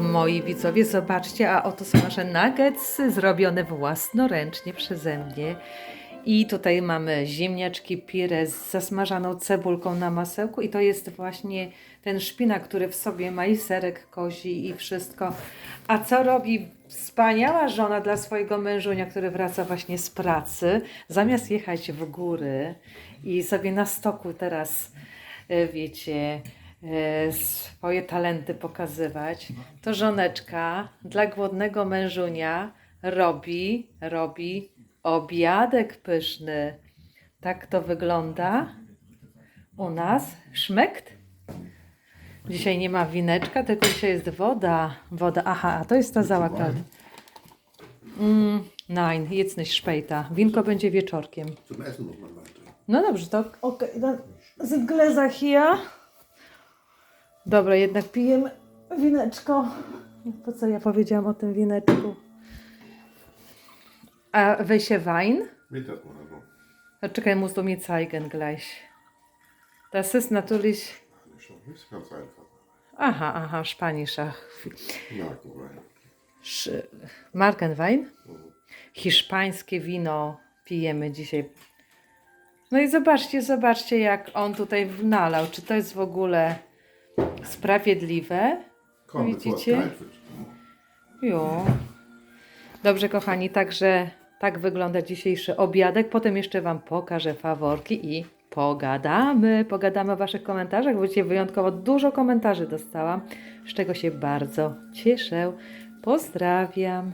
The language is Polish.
Moi widzowie, zobaczcie, a oto są nasze nuggetsy zrobione własnoręcznie przeze mnie. I tutaj mamy ziemniaczki pire z zasmażaną cebulką na masełku i to jest właśnie ten szpinak, który w sobie ma i serek kozi i wszystko. A co robi wspaniała żona dla swojego mężunia, który wraca właśnie z pracy, zamiast jechać w góry i sobie na stoku teraz, e, wiecie, swoje talenty pokazywać, to żoneczka dla głodnego mężunia robi, robi obiadek pyszny. Tak to wygląda u nas. Szmekt? Dzisiaj nie ma wineczka, tylko dzisiaj jest woda. Woda, aha, a to jest ta załaka. Mm, nein, jetzt nicht später. Winko będzie wieczorkiem. Zum Essen muss man weiter. No dobrze, to okej, dann sind Gläser hier. Dobra, jednak pijemy wineczko. Po co ja powiedziałam o tym wineczku? A welche Wein? Mittag oder so. A Czekaj, musst du mir zeigen gleich. Das ist natürlich... Schon ist ganz einfach. Aha, aha, spanischer. Markenwein. Sz- Markenwein? Hiszpańskie wino pijemy dzisiaj. No i zobaczcie, zobaczcie, jak on tutaj nalał. Czy to jest w ogóle sprawiedliwe? Widzicie? Jo. Dobrze, kochani, także tak wygląda dzisiejszy obiadek. Potem jeszcze Wam pokażę faworki i pogadamy. Pogadamy o Waszych komentarzach, bo dzisiaj wyjątkowo dużo komentarzy dostałam, z czego się bardzo cieszę. Pozdrawiam.